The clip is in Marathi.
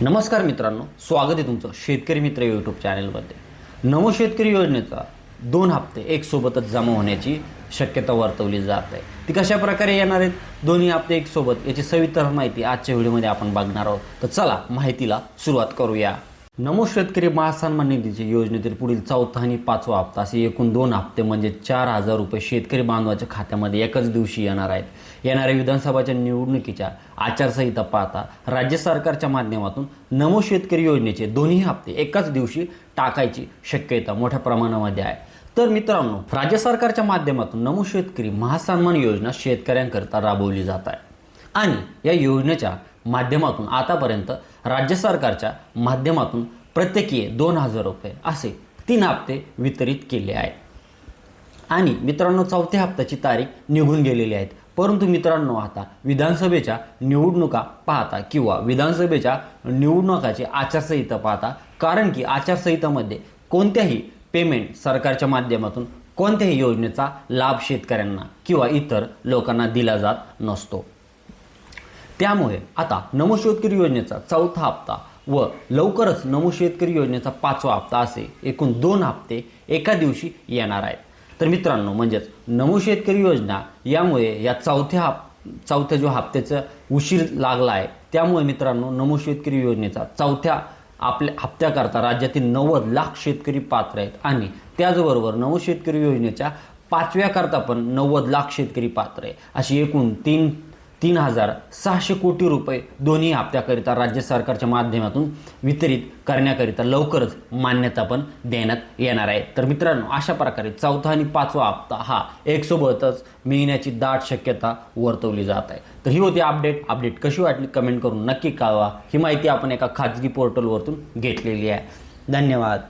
नमस्कार मित्रांनो स्वागत आहे तुमचं शेतकरी मित्र यूट्यूब चॅनलमध्ये नमो शेतकरी योजनेचा दोन हप्ते एक सोबतच जमा होण्याची शक्यता वर्तवली जात आहे. ती कशा प्रकारे येणार आहेत? दोन्ही हप्ते एक सोबत याची सविस्तर माहिती आजच्या व्हिडिओमध्ये आपण बघणार आहोत. तर चला माहितीला सुरुवात करूया. नमो शेतकरी महासन्मान निधीच्या योजनेतील पुढील चौथा आणि पाचवा हप्ता असे एकूण दोन हप्ते म्हणजे चार हजार रुपये शेतकरी बांधवाच्या खात्यामध्ये एकाच दिवशी येणार आहेत. येणाऱ्या विधानसभाच्या निवडणुकीच्या आचारसंहिता पाहता राज्य सरकारच्या माध्यमातून नमो शेतकरी योजनेचे दोन्ही हप्ते एकाच दिवशी टाकायची शक्यता मोठ्या प्रमाणामध्ये आहे. तर मित्रांनो राज्य सरकारच्या माध्यमातून नमो शेतकरी महासन्मान योजना शेतकऱ्यांकरता राबवली जात आहे. आणि या योजनेच्या माध्यमातून आतापर्यंत राज्य सरकारच्या माध्यमातून प्रत्येकी दोन हजार रुपये असे तीन हप्ते वितरित केले आहेत. आणि मित्रांनो चौथ्या हप्त्याची तारीख निघून गेलेली आहेत परंतु मित्रांनो आता विधानसभेच्या निवडणुका पाहता किंवा विधानसभेच्या निवडणुकाची आचारसंहिता पाहता कारण की आचारसंहितामध्ये कोणत्याही पेमेंट सरकारच्या माध्यमातून कोणत्याही योजनेचा लाभ शेतकऱ्यांना किंवा इतर लोकांना दिला जात नसतो. त्यामुळे आता नमो शेतकरी योजनेचा चौथा हप्ता व लवकरच नमो शेतकरी योजनेचा पाचवा हप्ता असे एकूण दोन हप्ते एका दिवशी येणार आहेत. तर मित्रांनो म्हणजेच नमो शेतकरी योजना यामुळे या चौथ्या हप चौथ्या जो हप्त्याचा उशीर लागला आहे त्यामुळे मित्रांनो नमो शेतकरी योजनेचा चौथ्या आपल्या हप्त्याकरता राज्यातील नव्वद लाख शेतकरी पात्र आहेत आणि त्याचबरोबर नमो शेतकरी योजनेच्या पाचव्याकरता पण नव्वद लाख शेतकरी पात्र आहे अशी एकूण तीन तीन हजार सहाशे कोटी रुपये दोन्ही हप्त्याकरिता राज्य सरकारच्या माध्यमातून वितरित करण्याकरिता लवकरच मान्यता पण देण्यात येणार आहे. तर मित्रांनो अशा प्रकारे चौथा आणि पाचवा हप्ता हा एकसोबतच मिळण्याची दाट शक्यता वर्तवली जात आहे. तर ही होती अपडेट. अपडेट कशी वाटली कमेंट करून नक्की कळवा. ही माहिती आपण एका खाजगी पोर्टलवरतून घेतलेली आहे. धन्यवाद.